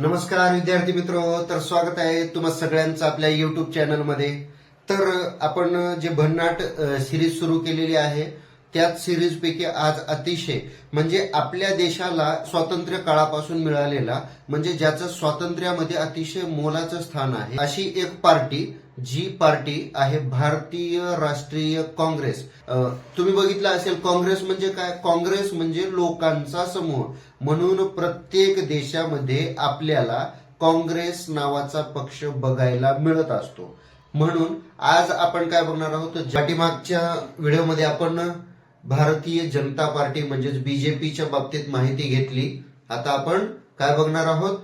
नमस्कार विद्यार्थी मित्र. तर स्वागत आहे तुम्हा सगळ्यांचं आपल्या युट्यूब चॅनलमध्ये तर आपण जे भन्नाट सिरीज सुरू केलेली आहे त्याच सिरीज पैकी आज अतिशय म्हणजे आपल्या देशाला स्वातंत्र्य काळापासून मिळालेला म्हणजे ज्याचं स्वातंत्र्यामध्ये अतिशय मोलाचं स्थान आहे अशी एक पार्टी जी पार्टी आहे भारतीय राष्ट्रीय काँग्रेस. तुम्ही बघितलं असेल काँग्रेस म्हणजे काय? काँग्रेस म्हणजे लोकांचा समूह. म्हणून प्रत्येक देशामध्ये आपल्याला काँग्रेस नावाचा पक्ष बघायला मिळत असतो. म्हणून आज आपण काय बघणार आहोत? तर पाठीमागच्या व्हिडिओमध्ये आपण भारतीय जनता पार्टी म्हणजेच बीजेपीच्या बाबतीत माहिती घेतली. आता आपण काय बघणार आहोत?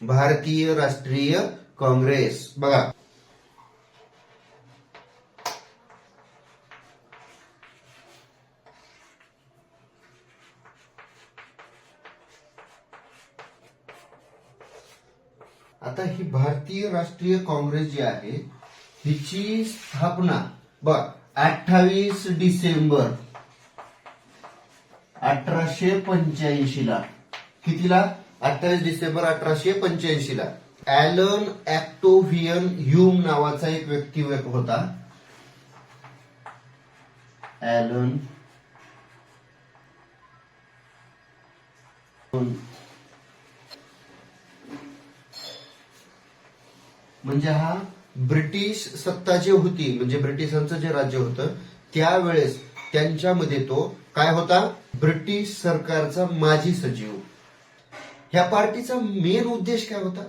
भारतीय राष्ट्रीय काँग्रेस. बघा. आता ही भारतीय राष्ट्रीय काँग्रेस जी आहे हिची स्थापना बघ अठ्ठावीस डिसेंबर अठराशे पंच्याऐंशी ला कितीला? अठ्ठावीस डिसेंबर अठराशे पंच्याऐंशी ला ॲलन ऍक्टोव्हियन ह्यूम नावाचा एक व्यक्ती होता. ॲलन म्हणजे हा ब्रिटिश सत्ता जी होती म्हणजे ब्रिटिशांचं जे राज्य होतं त्यावेळेस त्यांच्यामध्ये तो काय होता? ब्रिटिश सरकारचा माजी सचिव ह्या पार्टीचा मेन उद्देश काय होता?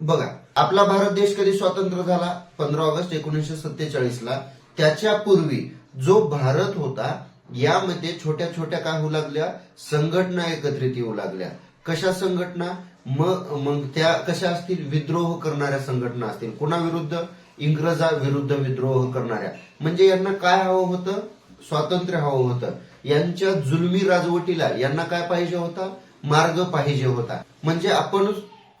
बघा आपला भारत देश कधी स्वातंत्र्य झाला? पंधरा ऑगस्ट एकोणीसशे सत्तेचाळीस ला. त्याच्या पूर्वी जो भारत होता यामध्ये छोट्या छोट्या काय होऊ लागल्या? संघटना एकत्रित येऊ लागल्या. कशा संघटना? मग मग त्या कशा असतील? विद्रोह करणाऱ्या संघटना असतील. कोणाविरुद्ध? इंग्रजाविरुद्ध विद्रोह करणाऱ्या. म्हणजे यांना काय हवं होतं? स्वातंत्र्य हवं होतं. यांच्या जुलमी राजवटीला यांना काय पाहिजे होता? मार्ग पाहिजे होता. म्हणजे आपण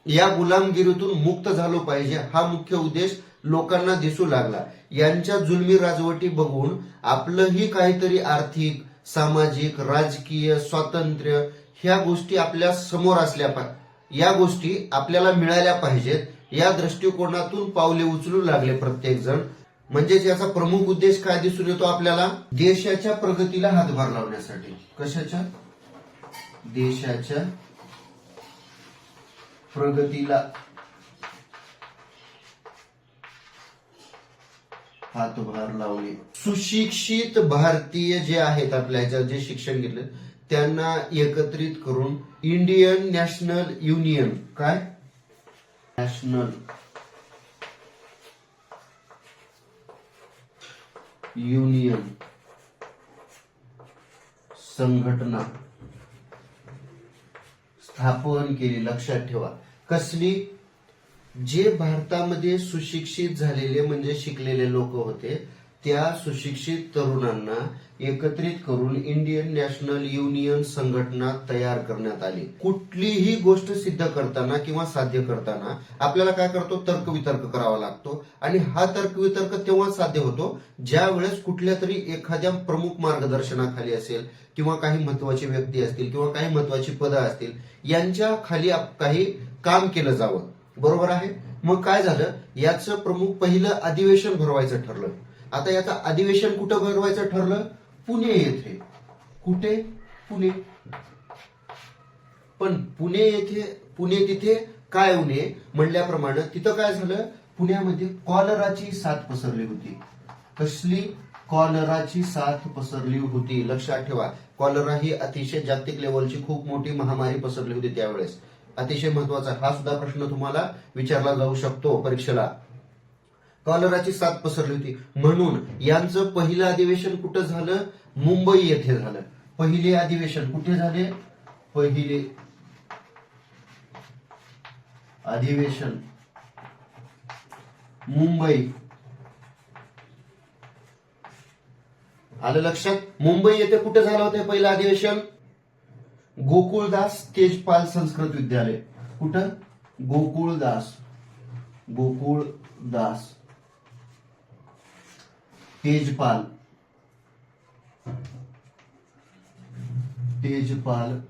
या गुलामगिरीतून मुक्त झालो पाहिजे हा मुख्य उद्देश लोकांना दिसू लागला. यांच्या जुलमी राजवटी बघून आपलंही काहीतरी आर्थिक सामाजिक राजकीय स्वातंत्र्य ह्या गोष्टी आपल्यासमोर असल्या पाहिजे या गोष्टी आपल्याला मिळाल्या पाहिजेत या दृष्टिकोनातून पावले उचलू लागले प्रत्येक जण म्हणजेच याचा प्रमुख उद्देश काय दिसून येतो आपल्याला? देशाच्या प्रगतीला हातभार लावण्यासाठी. कशाच्या? देशाच्या प्रगतीला. हातभार लावणे सुशिक्षित भारतीय जे आहेत आपल्या ह्याच्यात जे शिक्षण घेतलं त्यांना एकत्रित करून इंडियन नॅशनल युनियन काय? नॅशनल युनियन संघटना स्थापन केली. लक्षात ठेवा. कसली? जे भारतामध्ये सुशिक्षित झालेले म्हणजे शिकलेले लोक होते त्या सुशिक्षित तरुणांना एकत्रित करून इंडियन नॅशनल युनियन संघटना तयार करण्यात आली. कुठलीही गोष्ट सिद्ध करताना किंवा साध्य करताना आपल्याला काय करतो? तर्कवितर्क करावा लागतो. आणि हा तर्कवितर्क तेव्हा साध्य होतो ज्या वेळेस कुठल्या तरी एखाद्या प्रमुख मार्गदर्शनाखाली असेल किंवा काही महत्वाची व्यक्ती असतील किंवा काही महत्वाची पदं असतील यांच्या खाली आप- काही काम केलं जावं. बरोबर आहे? मग काय झालं? याचं प्रमुख पहिलं अधिवेशन भरवायचं ठरलं. आता याचं अधिवेशन कुठं भरवायचं ठरलं? पुणे येथे. कुठे? पुणे. पण पुणे येथे पुणे तिथे काय उणे? म्हणल्याप्रमाणे तिथं काय झालं? पुण्यामध्ये कॉलराची साथ पसरली होती. कसली? कॉलराची साथ पसरली होती. लक्षात ठेवा. कॉलरा ही अतिशय जागतिक लेवलची खूप मोठी महामारी पसरली होती त्यावेळेस. अतिशय महत्त्वाचा हा सुद्धा प्रश्न तुम्हाला विचारला जाऊ शकतो परीक्षेला. कॉलराची साथ पसरली होती. म्हणून यांचं पहिलं अधिवेशन कुठं झालं? मुंबई येथे झालं. पहिले अधिवेशन कुठे झाले? पहिले अधिवेशन मुंबई. आलं लक्षात? मुंबई येथे कुठे झालं होतं पहिलं अधिवेशन? गोकुळदास तेजपाल संस्कृत विद्यालय. कुठं? गोकुळदास. गोकुळदास. तेजपाल तेजपाल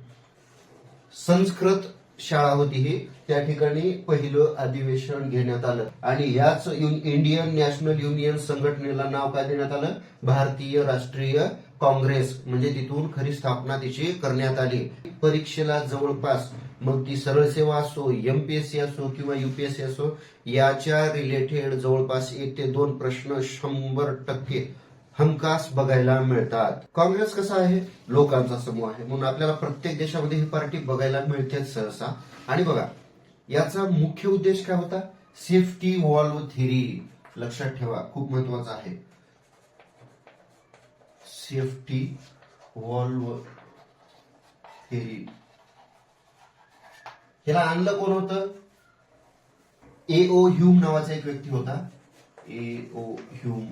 संस्कृत शाळा होती ही. त्या ठिकाणी पहिलं अधिवेशन घेण्यात आलं. आणि याच इंडियन नॅशनल युनियन संघटनेला नाव काय देण्यात आलं? भारतीय राष्ट्रीय काँग्रेस म्हणजे तिथून खरी स्थापना तिची करण्यात आली. परीक्षेला जवळपास मग ती सरळ सेवा असो एमपीएससी असो किंवा युपीएससी असो याच्या रिलेटेड जवळपास एक ते दोन प्रश्न शंभर टक्के हमखास बघायला मिळतात. काँग्रेस कसा आहे? लोकांचा समूह आहे. म्हणून आपल्याला प्रत्येक देशामध्ये ही पार्टी बघायला मिळते सहसा. आणि बघा याचा मुख्य उद्देश काय होता? सेफ्टी वॉल्व थेरी लक्षात ठेवा खूप महत्त्वाचा आहे. सेफ्टी वॉल्व थेरी ह्याला आणलं कोण होतं? ए ओ ह्यूम नावाचा एक व्यक्ती होता. ए ओ ह्यूम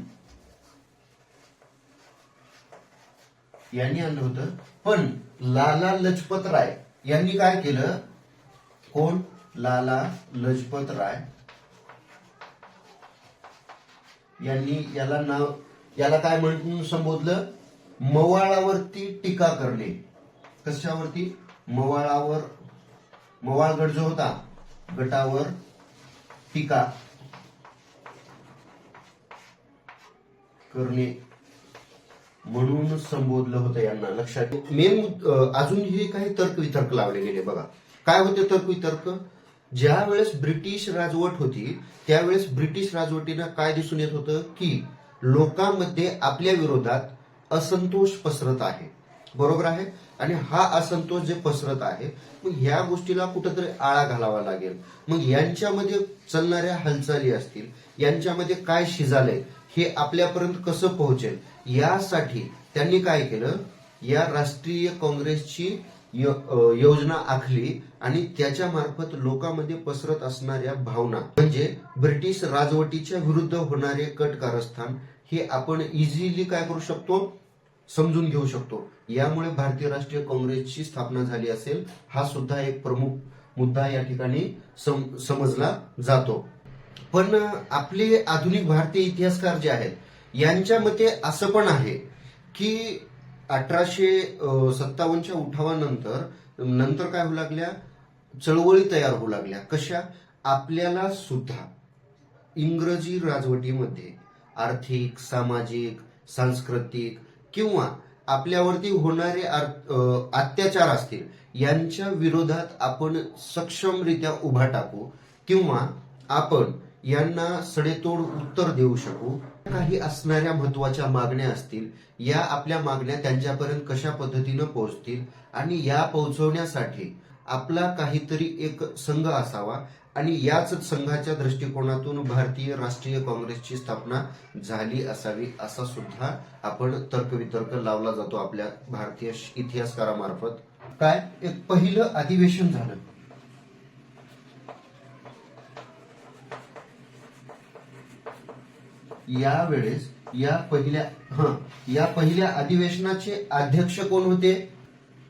यांनी आणलं होतं. पण लाला लजपत राय यांनी काय केलं? कोण? लाला लजपत राय. यांनी याला नाव याला काय म्हणून संबोधलं? मवाळावरती टीका करणे. कशावरती? मवाळावर मवाळ गट जो होता गटावर टीका करणे म्हणून संबोधलं होतं यांना लक्षात मेन अजून हे काही तर्क वितर्क लावले गेले बघा. काय होते तर्क वितर्क ज्या वेळेस ब्रिटिश राजवट होती त्यावेळेस ब्रिटिश राजवटीनं काय दिसून येत होतं? की लोकांमध्ये आपल्या विरोधात असंतोष पसरत आहे. बरोबर आहे? आणि हा असंतोष जे पसरत आहे मग ह्या गोष्टीला कुठंतरी आळा घालावा लागेल. मग यांच्यामध्ये चालणाऱ्या हालचाली असतील यांच्यामध्ये काय शिजालंय हे आपल्यापर्यंत कसं पोहोचेल यासाठी त्यांनी काय केलं? या राष्ट्रीय काँग्रेसची योजना आखली आणि त्याच्या मार्फत लोकांमध्ये पसरत असणाऱ्या भावना म्हणजे ब्रिटिश राजवटीच्या विरुद्ध होणारे कट कारस्थान हे आपण इझिली काय करू शकतो? समजून घेऊ शकतो. यामुळे भारतीय राष्ट्रीय काँग्रेसची स्थापना झाली असेल हा सुद्धा एक प्रमुख मुद्दा या ठिकाणी सम- समजला जातो. पण आपले आधुनिक भारतीय इतिहासकार जे आहेत यांच्या मते असं पण आहे की अठराशे सत्तावन्नच्या उठावानंतर नंतर काय होऊ लागल्या? चळवळी तयार होऊ लागल्या. कशा? आपल्याला सुद्धा इंग्रजी राजवटीमध्ये आर्थिक सामाजिक सांस्कृतिक किंवा आपल्यावरती होणारे अत्याचार असतील यांच्या विरोधात आपण सक्षमरित्या उभा टाकू किंवा आपण यांना सडेतोड उत्तर देऊ शकू. काही असणाऱ्या महत्त्वाच्या मागण्या असतील या आपल्या मागण्या त्यांच्यापर्यंत कशा पद्धतीनं पोहोचतील आणि या पोहोचवण्यासाठी आपला काहीतरी एक संघ असावा आणि याच संघाच्या दृष्टिकोनातून भारतीय राष्ट्रीय काँग्रेसची स्थापना झाली असावी असा सुद्धा आपण तर्कवितर्क लावला जातो आपल्या भारतीय इतिहासकारामार्फत. काय? एक पहिलं अधिवेशन झालं. यावेळेस या पहिल्या हा या पहिल्या अधिवेशनाचे अध्यक्ष कोण होते?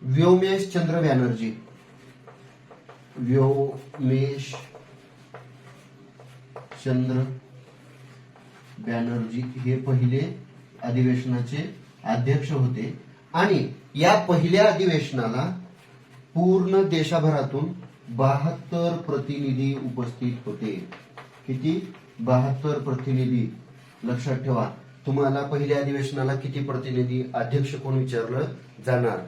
व्योमेश चंद्र बॅनर्जी. व्योमेश चंद्र बॅनर्जी हे पहिले अधिवेशनाचे अध्यक्ष होते. आणि या पहिल्या अधिवेशनाला पूर्ण देशाभरातून बहात्तर प्रतिनिधी उपस्थित होते. किती? बहात्तर प्रतिनिधी. लक्षात ठेवा तुम्हाला पहिल्या अधिवेशनाला किती प्रतिनिधी अध्यक्ष कोण विचारलं? जाणार.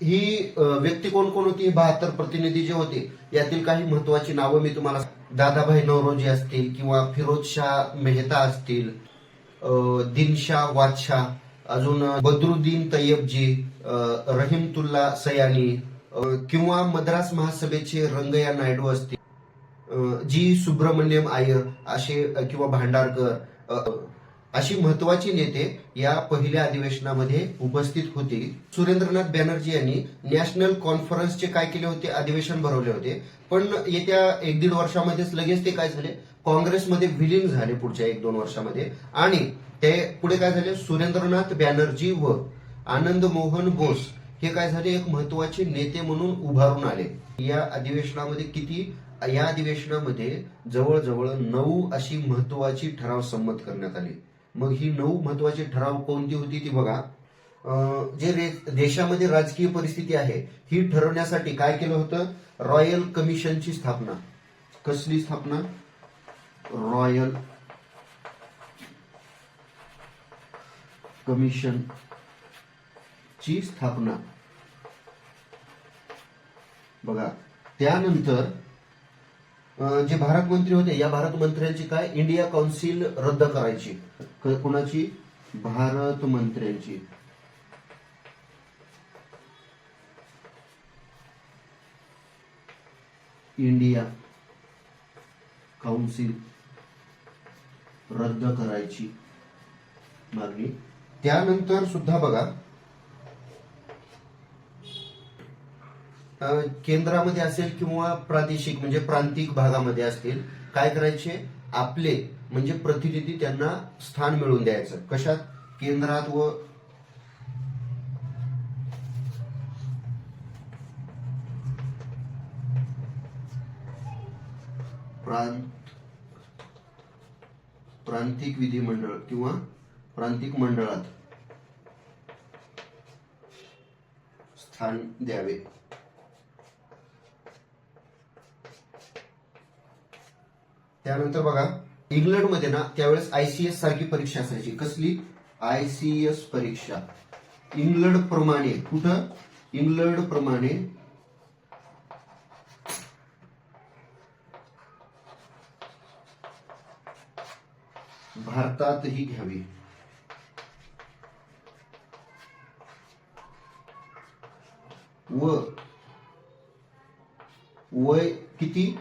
ही व्यक्ती कोण कोण होती? बहात्तर प्रतिनिधी जे होते यातील काही महत्वाची नावं मी तुम्हाला दादाभाई नवरोजी असतील किंवा फिरोजशाह मेहता असतील दिनशाह वादशाह अजून बद्रुद्दीन तय्यबजी रहीमतुल्ला सयानी किंवा मद्रास महासभेचे रंगया नायडू असतील जी सुब्रमण्यम आयर असे किंवा भांडारकर अशी महत्वाची नेते या पहिल्या अधिवेशनामध्ये उपस्थित होती. सुरेंद्रनाथ बॅनर्जी यांनी नॅशनल कॉन्फरन्सचे काय केले होते? अधिवेशन भरवले होते. पण येत्या एक दीड वर्षामध्येच लगेच ते काय झाले? काँग्रेसमध्ये विलीन झाले पुढच्या एक दोन वर्षामध्ये. आणि ते पुढे काय झाले? सुरेंद्रनाथ बॅनर्जी व आनंद मोहन बोस हे काय झाले? एक महत्त्वाचे नेते म्हणून उभारून आले. या अधिवेशनामध्ये किती? या अधिवेशनामध्ये जवळजवळ नऊ अशी महत्वाची ठराव संमत करण्यात आले. मग ही नऊ महत्वाची ठराव कोणती होती ती बघा. जे देशामध्ये राजकीय परिस्थिती आहे ही ठरवण्यासाठी काय केलं होतं? रॉयल कमिशनची स्थापना. कसली स्थापना? रॉयल कमिशन ची स्थापना. बघा त्यानंतर जे भारत मंत्री होते या भारत मंत्र्यांची काय? इंडिया काउन्सिल रद्द करायची. कोणाची? भारत मंत्र्यांची. इंडिया काउन्सिल रद्द करायची मागणी. त्यानंतर सुद्धा बघा केंद्रामध्ये असेल किंवा प्रादेशिक म्हणजे प्रांतिक भागामध्ये असतील काय करायचे? आपले म्हणजे प्रतिनिधी त्यांना स्थान मिळवून द्यायचं. कशात? केंद्रात व प्रांत प्रांतिक विधिमंडळ किंवा प्रांतिक मंडळात स्थान द्यावे. त्यानंतर बघा इंग्लंडमध्ये ना त्यावेळेस आयसीएस सारखी परीक्षा असायची. कसली? आयसीएस परीक्षा. इंग्लंड प्रमाणे. कुठं? इंग्लंड प्रमाणे. भारतातही घ्यावी. व वय किती?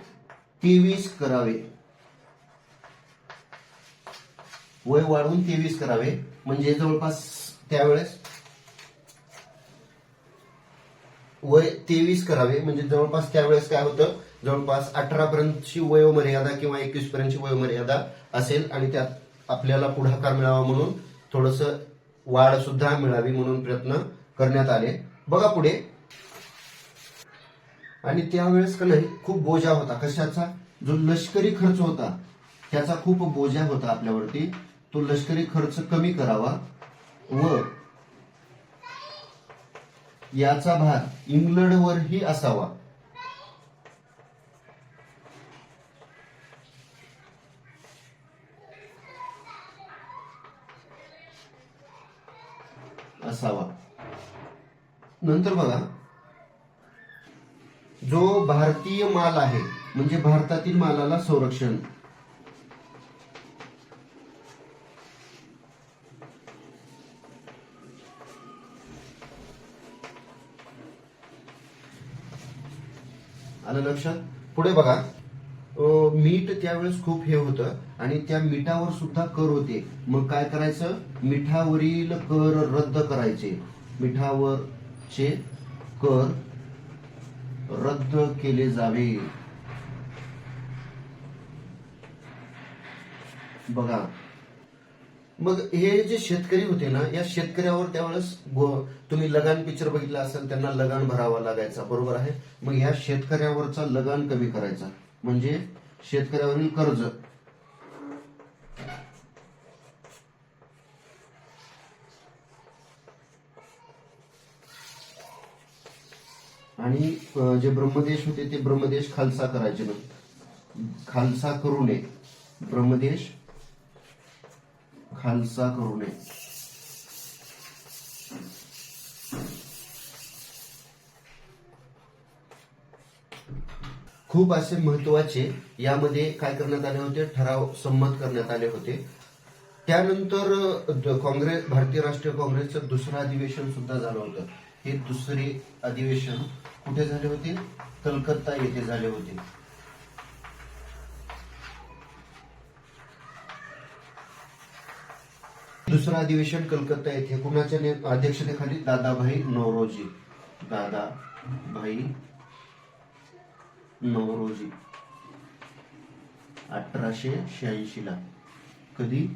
तेवीस करावे. वय वाढवून तेवीस करावे. म्हणजे जवळपास त्यावेळेस वय तेवीस करावे. म्हणजे जवळपास त्यावेळेस काय होतं? जवळपास अठरा पर्यंतची वयोमर्यादा किंवा एकवीस पर्यंतची वयोमर्यादा असेल आणि त्यात आपल्याला पुढाकार मिळावा म्हणून थोडस वाढ सुद्धा मिळावी म्हणून प्रयत्न करण्यात आले. बघा पुढे. आणि त्यावेळेस का नाही खूप बोजा होता. कशाचा? जो लष्करी खर्च होता त्याचा खूप बोजा होता आपल्यावरती. तो लष्करी खर्च कमी करावा व याचा भार इंग्लंडवरही असावा. असावा. नंतर बघा. जो भारतीय माल आहे म्हणजे भारतातील मालाला संरक्षण. आलं लक्षात पुढे बघा. मीठ त्यावेळेस खूप हे होतं आणि त्या मिठावर सुद्धा कर होते. मग काय करायचं? मिठावरील कर रद्द करायचे. मिठावरचे कर रद्द केले जावे. बघा. मग हे जे शेतकरी होते ना या शेतकऱ्यावर त्यावेळेस तुम्ही लगान पिक्चर बघितला असेल त्यांना लगान भरावा लागायचा बरोबर आहे? मग या शेतकऱ्यावरचा लगान कमी करायचा. म्हणजे शेतकऱ्यावरील कर्ज. आणि जे ब्रह्मदेश होते ते ब्रह्मदेश खालसा करायचे नाही खालसा करू नये. ब्रह्मदेश खालसा करू नये. खूप असे महत्त्वाचे यामध्ये काय करण्यात आले होते? ठराव संमत करण्यात आले होते. त्यानंतर काँग्रेस भारतीय राष्ट्रीय काँग्रेसचं दुसरं अधिवेशन सुद्धा झालं होतं. हे दुसरे अधिवेशन कुठे झाले होते? कलकत्ता येथे झाले होते. दुसरं अधिवेशन कलकत्ता येथे कुणाच्या अध्यक्षतेखाली? दादाभाई नौरोजी दादाभाई नवरोजी. अठराशे शहाऐंशी ला. कधी?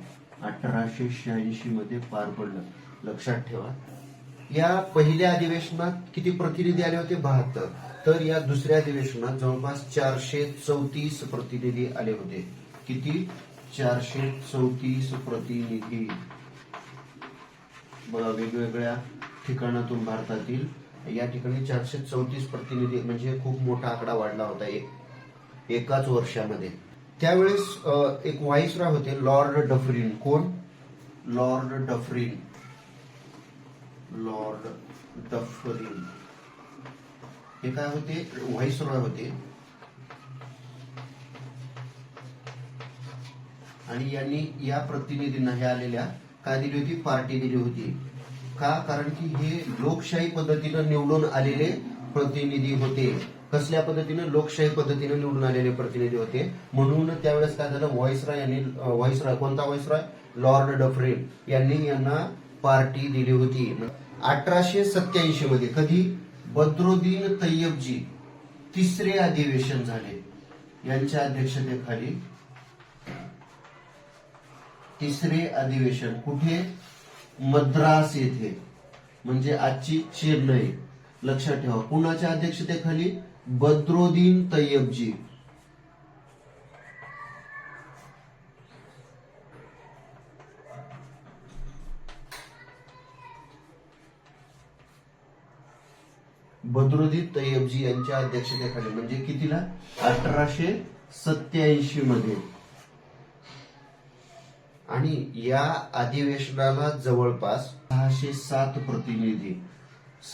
अठराशे शहाऐंशी मध्ये पार पडलं. लक्षात ठेवा. या पहिल्या अधिवेशनात किती प्रतिनिधी आले होते? बहात्तर. तर या दुसऱ्या अधिवेशनात जवळपास चारशे चौतीस प्रतिनिधी आले होते. किती? चारशे चौतीस प्रतिनिधी. बघा वेगवेगळ्या ठिकाणातून भारतातील या ठिकाणी चारशे चौतीस प्रतिनिधी म्हणजे खूप मोठा आकडा वाढला होता एक एकाच वर्षामध्ये. त्यावेळेस एक व्हाईसरॉय होते लॉर्ड डफरीन. कोण? Lord Dufferin. Lord Dufferin. हे काय होते? व्हाईसरॉय होते. आणि यांनी या प्रतिनिधींना हे आलेल्या काय दिली होती पार्टी दिली होती. का? कारण की हे लोकशाही पद्धतीनं निवडून आलेले प्रतिनिधी होते. कसल्या पद्धतीनं? लोकशाही पद्धतीनं निवडून आलेले प्रतिनिधी होते. म्हणून त्यावेळेस काय झालं? व्हॉइसरॉय यांनी व्हॉइसरॉय कोणता व्हॉइसरॉय? लॉर्ड डफरेन यांनी यांना पार्टी दिली होती. अठराशे सत्याऐंशी मध्ये कधी? बद्रुद्दीन तय्यबजी तिसरे अधिवेशन झाले. यांच्या अध्यक्षतेखाली तिसरे अधिवेशन कुठे? मद्रास येथे. म्हणजे आजची चेन्नई. लक्षात ठेवा. कुणाच्या अध्यक्षतेखाली? बद्रोदीन तय्यबजी बद्रुद्दीन तय्यबजी यांच्या अध्यक्षतेखाली. म्हणजे कितीला? अठराशे सत्याऐंशी मध्ये आणि या अधिवेशनाला जवळपास सहाशे सात प्रतिनिधी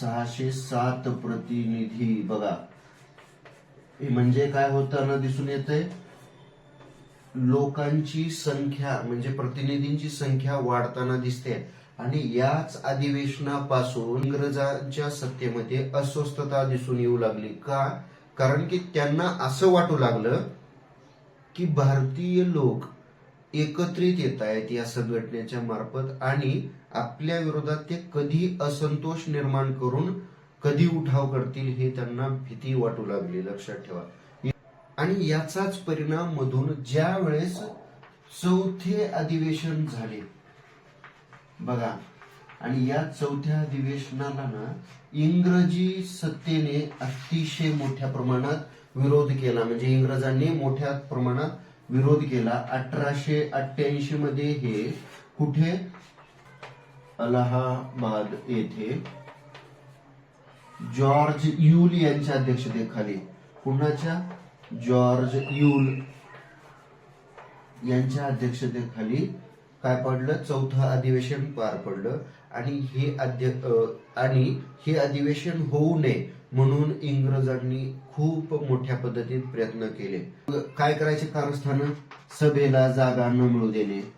सहाशे सात प्रतिनिधी बघा. हे म्हणजे काय होताना दिसून येतंय? लोकांची संख्या म्हणजे प्रतिनिधींची संख्या वाढताना दिसते. आणि याच अधिवेशनापासून इंग्रजांच्या सत्तेमध्ये अस्वस्थता दिसून येऊ लागली. का? कारण की त्यांना असं वाटू लागलं की भारतीय लोक एकत्रित येत आहेत या संघटनेच्या मार्फत आणि आपल्या विरोधात ते कधी असंतोष निर्माण करून कधी उठाव करतील हे त्यांना भीती वाटू लागली लक्षात ठेवा. आणि याचाच परिणाम मधून ज्या वेळेस चौथे अधिवेशन झाले बघा आणि या चौथ्या अधिवेशनाला ना इंग्रजी सत्तेने अतिशय मोठ्या प्रमाणात विरोध केला. म्हणजे इंग्रजांनी मोठ्या प्रमाणात विरोध केला. अठराशे अठ्ठ्याऐंशी मध्ये हे कुठे? अलाहाबाद येथे. जॉर्ज युल यांच्या अध्यक्षतेखाली. कुणाच्या? जॉर्ज युल यांच्या अध्यक्षतेखाली काय पडलं? चौथं अधिवेशन पार पडलं. आणि हे अध्य आणि हे अधिवेशन होऊ नये. म्हणून इंग्रजांनी खूप मोठ्या पद्धतीत प्रयत्न केले. काय करायचे कारस्थान? सभेला जागा न मिळू देणे.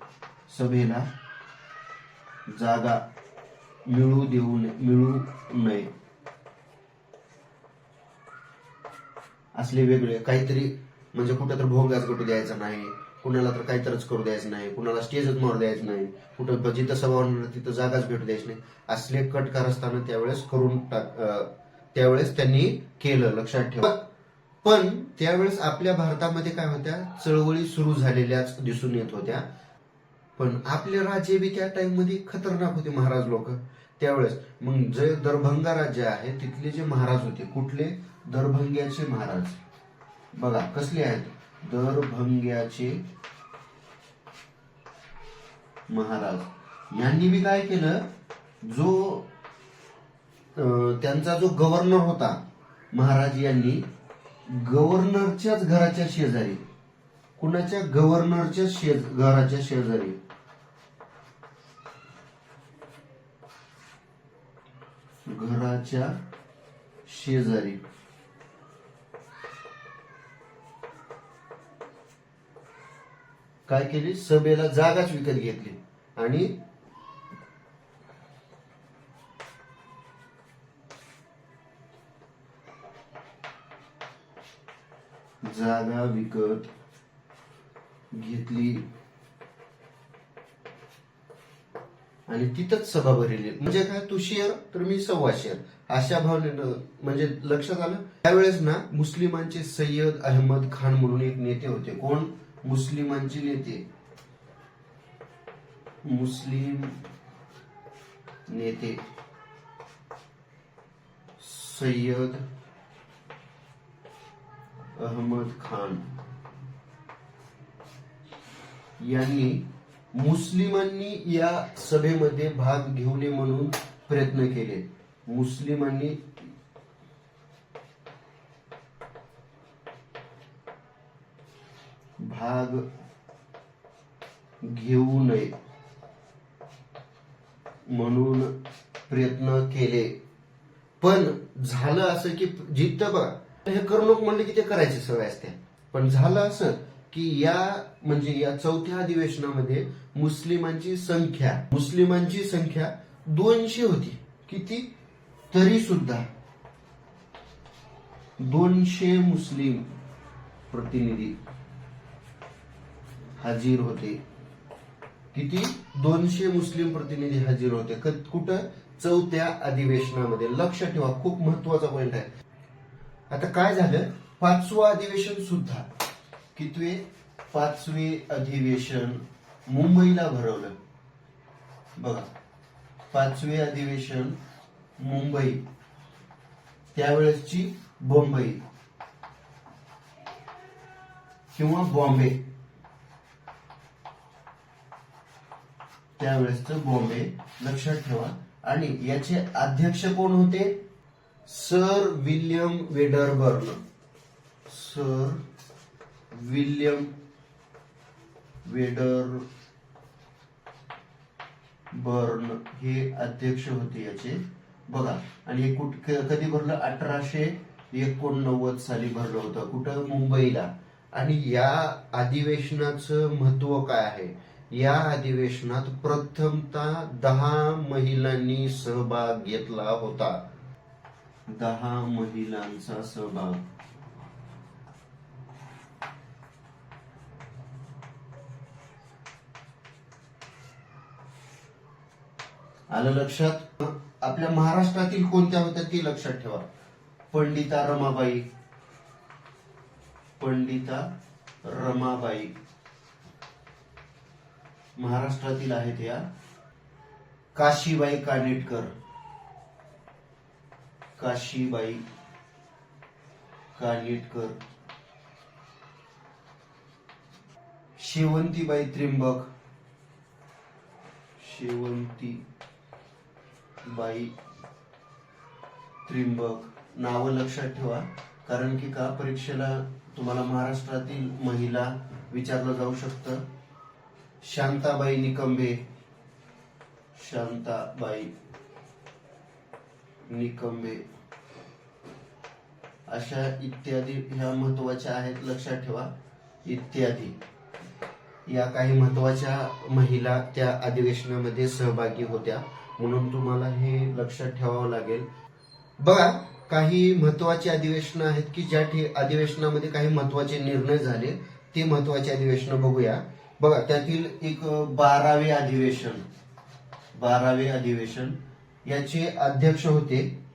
सभेला जागा मिळू देऊ नये- मिळू नये. असले वेगळे. काहीतरी म्हणजे कुठं तर भोंगाच कटू द्यायचा नाही. कुणाला तर काहीतरच करू द्यायचं नाही. कुणाला स्टेजच मारू द्यायचं नाही. कुठं जिथं सभा तिथं जागाच भेटू द्यायची नाही. असले कट कारस्थानं त्यावेळेस करून टाक त्यावेळेस त्यांनी केलं लक्षात ठेवा. पण त्यावेळेस आपल्या भारतामध्ये काय होत्या? चळवळी सुरू झालेल्याच दिसून येत होत्या. पण आपले राज्य बी त्या टाइममध्ये खतरनाक होते महाराज लोक. त्यावेळेस मग जे दरभंगा राज्य आहे तिथले जे महाराज होते कुठले? दरभंग्याचे महाराज. बघा कसले आहेत? दरभंग्याचे महाराज. यांनी बी काय केलं? जो त्यांचा जो गव्हर्नर होता महाराज यांनी गव्हर्नरच्याच घराच्या शेजारी कुणाच्या गव्हर्नरच्या शेज घराच्या शेजारी? घराच्या शेजारी. काय केली? सभेला जागाच विकत घेतली. आणि जागा विकत घेतली. आणि तिथंच सभा भरली. म्हणजे काय तू शेअर तर मी सव्वा शेअर अशा भावनेनं म्हणजे लक्षात आलं? त्यावेळेस ना मुस्लिमांचे सय्यद अहमद खान म्हणून एक नेते होते. कोण? मुस्लिमांचे नेते. मुस्लिम नेते. सय्यद अहमद खान. यांनी मुस्लिमांनी या सभेमध्ये भाग घेऊ नये म्हणून प्रयत्न केले. मुस्लिमांनी भाग घेऊ नये म्हणून प्रयत्न केले. पण झालं असं की जिथं बघा हे करणूक म्हणलं की ते करायची सवय असते. पण झालं असं की या म्हणजे या चौथ्या अधिवेशनामध्ये मुस्लिमांची संख्या मुस्लिमांची संख्या दोनशे होती. किती? तरी सुद्धा दोनशे मुस्लिम प्रतिनिधी हाजीर होते. किती? दोनशे मुस्लिम प्रतिनिधी हजीर होते. कुठं? चौथ्या अधिवेशनामध्ये. लक्ष ठेवा खूप महत्त्वाचा पॉइंट आहे. आता काय झालं? पाचवं अधिवेशन सुद्धा. कितवे पाचवे अधिवेशन मुंबईला भरवलं. बघा पाचवे अधिवेशन मुंबई त्यावेळेसची बॉम्बई किंवा बॉम्बे. त्यावेळेसच बॉम्बे लक्षात ठेवा. आणि याचे अध्यक्ष कोण होते? Sir William Wedderburn. Sir William Wedderburn हे अध्यक्ष होते याचे. बघा आणि हे कुठ कधी भरलं? अठराशे एकोणनव्वद साली भरलं होतं. कुठं? मुंबईला. आणि या अधिवेशनाचं महत्त्व काय आहे? या अधिवेशनात प्रथमतः दहा महिलांनी सहभाग घेतला होता. दहा महिलांचा सहभाग. आलं लक्षात? आपल्या महाराष्ट्रातील कोणत्या होत्या ती लक्षात ठेवा. पंडिता रमाबाई. पंडिता रमाबाई. महाराष्ट्रातील आहेत या. काशीबाई कानेटकर. काशीबाई कानेटकर शेवंतीबाई त्रिंबक शेवंती बाई त्रिंबक. नावं लक्षात ठेवा कारण की का परीक्षेला तुम्हाला महाराष्ट्रातील महिला विचारलं जाऊ शकतं? शांताबाई निकंबे. शांताबाई निकंबे अशा इत्यादी ह्या महत्त्वाच्या आहेत लक्षात ठेवा. इत्यादी. या काही महत्त्वाच्या महिला त्या अधिवेशनामध्ये सहभागी होत्या. म्हणून तुम्हाला हे लक्षात ठेवावं लागेल. बघा काही महत्वाची अधिवेशन आहेत की ज्या ठि- अधिवेशनामध्ये काही महत्त्वाचे निर्णय झाले ते महत्त्वाचे अधिवेशन बघूया. बघा त्यातील एक बारावे अधिवेशन. बारावे अधिवेशन. याचे अध्यक्ष होते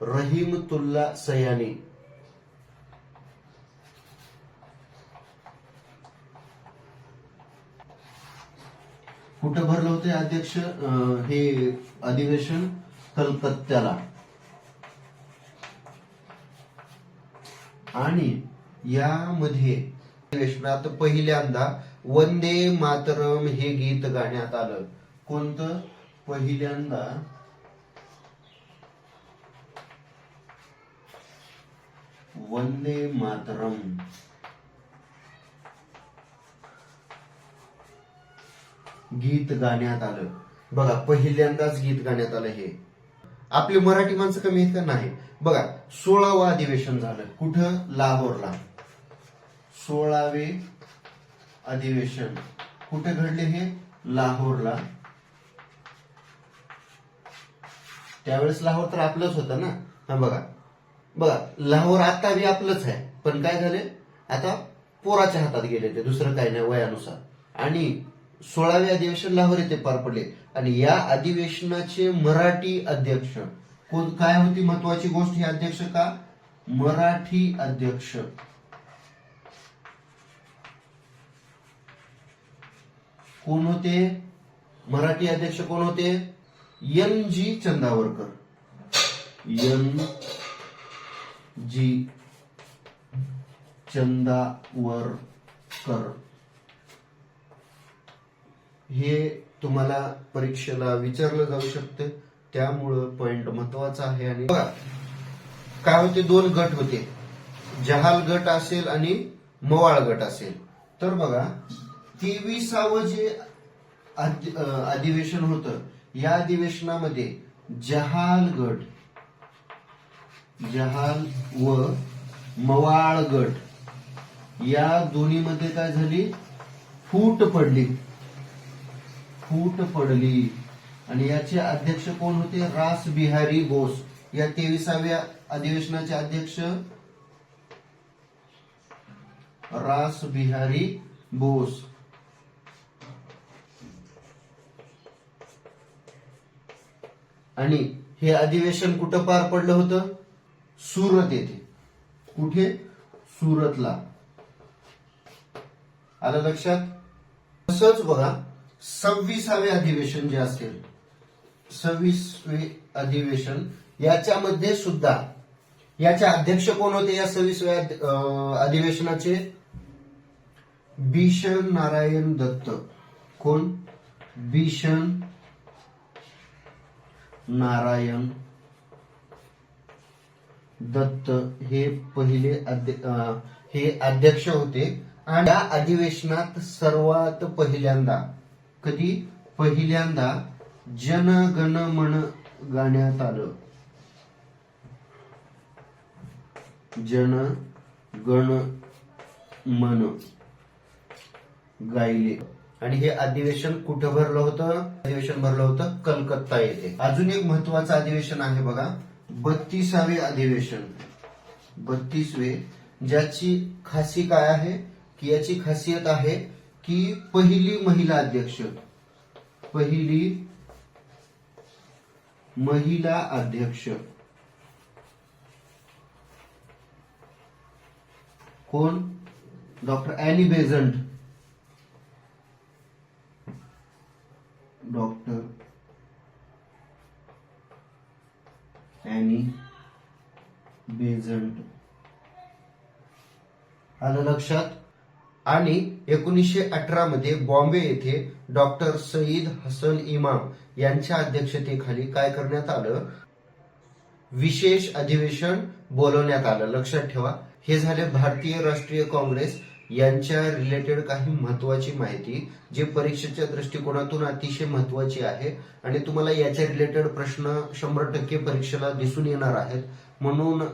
रहीमतुल्ला सयानी. कुठं भरलं होते अध्यक्ष? हे अधिवेशन कलकत्त्याला. आणि यामध्ये अधिवेशनात पहिल्यांदा वंदे मातरम हे गीत गाण्यात आलं. कोणतं? पहिल्यांदा वंदे मातरम. गीत गाण्यात आलं. बघा पहिल्यांदाच गीत गाण्यात आलं हे. आपली मराठी माणसं कमी आहेत का? नाही. बघा सोळावं अधिवेशन झालं. कुठं? लाहोरला. सोळावे अधिवेशन. कुठे घडले हे? लाहोरला. त्यावेळेस लाहोर तर आपलंच होतं ना. हा बघा. बघा लाहोर आता बी आपलंच आहे. पण काय झाले? आता पोराच्या हातात गेले ते दुसरं काही नाही वयानुसार. आणि सोळावे अधिवेशन लाहोर येथे पार पडले. आणि या अधिवेशनाचे मराठी अध्यक्ष कोण काय होती महत्वाची गोष्ट हे अध्यक्ष का? मराठी अध्यक्ष. कोण होते? मराठी अध्यक्ष कोण होते? N G Chandavarkar. N G Chandavarkar. हे तुम्हाला परीक्षेला विचारलं जाऊ शकते. त्यामुळं पॉइंट महत्त्वाचा आहे आणि बघा काय होते? दोन गट होते. जहाल गट असेल आणि मवाळ गट असेल. तर बघा तेविसावं जे अधिवेशन होतं या अधिवेशनामध्ये जहाल गट जहाल व मवाळ गट या दोन्हीमध्ये काय झाली? फूट पडली. फूट पडली. आणि याचे अध्यक्ष कोण होते? रास बिहारी बोस. या तेविसाव्या अधिवेशनाचे अध्यक्ष रास बिहारी बोस. आणि हे अधिवेशन कुठं पार पडलं होतं? सुरत येथे. कुठे? सुरतला. आलं लक्षात? तसंच बघा सव्वीसावे अधिवेशन जे असेल सव्वीसवे अधिवेशन याच्यामध्ये सुद्धा याचे अध्यक्ष कोण होते या सव्वीसव्या अं, अधिवेशनाचे? भीषण नारायण दत्त. कोण? भीषण नारायण दत्त हे पहिले हे अध्यक्ष होते. आणि या अधिवेशनात सर्वात पहिल्यांदा कधी? पहिल्यांदा जनगण मन गाण्यात आलं. जन गण मन गायले. आणि हे अधिवेशन कुठं भरलं होतं? अधिवेशन भरलं होतं कलकत्ता येथे. अजून एक महत्वाचं अधिवेशन आहे बघा. बत्तीसावे अधिवेशन. बत्तीसवे ज्याची खासी काय आहे? की याची खासियत आहे की पहिली महिला अध्यक्ष. पहिली महिला अध्यक्ष. कोण? Doctor Annie Besant. Doctor Annie Besant आलं लक्षात? आणि एकोणीसशे अठरा मध्ये बॉम्बे येथे डॉक्टर सईद हसन इमाम यांच्या अध्यक्षतेखाली काय करण्यात आलं? विशेष अधिवेशन बोलवण्यात आलं. लक्षात ठेवा. हे झाले भारतीय राष्ट्रीय काँग्रेस यांच्या रिलेटेड काही महत्वाची माहिती जे परीक्षेच्या दृष्टिकोनातून अतिशय महत्वाची आहे आणि तुम्हाला याच्या रिलेटेड प्रश्न शंभर टक्के परीक्षेला दिसून येणार आहेत. म्हणून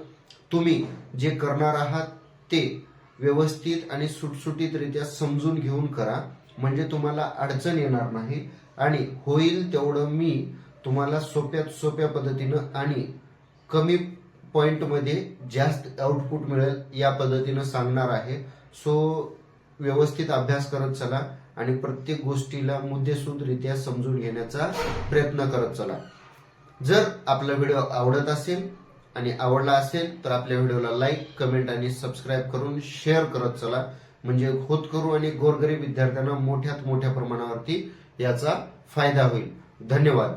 तुम्ही जे करणार आहात ते व्यवस्थित आणि सुटसुटीतरित्या समजून घेऊन करा. म्हणजे तुम्हाला अडचण येणार नाही आणि होईल तेवढं मी तुम्हाला सोप्यात सोप्या पद्धतीनं आणि कमी पॉइंटमध्ये जास्त आउटपुट मिळेल या पद्धतीनं सांगणार आहे. सो व्यवस्थित अभ्यास करत चला आणि प्रत्येक गोष्टीला मुद्देसूदरित्या समजून घेण्याचा प्रयत्न करत चला. जर आपला व्हिडिओ आवडत असेल आणि आवडला असेल तर आपल्या व्हिडिओला लाईक कमेंट आणि सबस्क्राईब करून शेअर करत चला. म्हणजे होतकरू आणि गोरगरीब विद्यार्थ्यांना मोठ्यात मोठ्या प्रमाणावरती याचा फायदा होईल. धन्यवाद.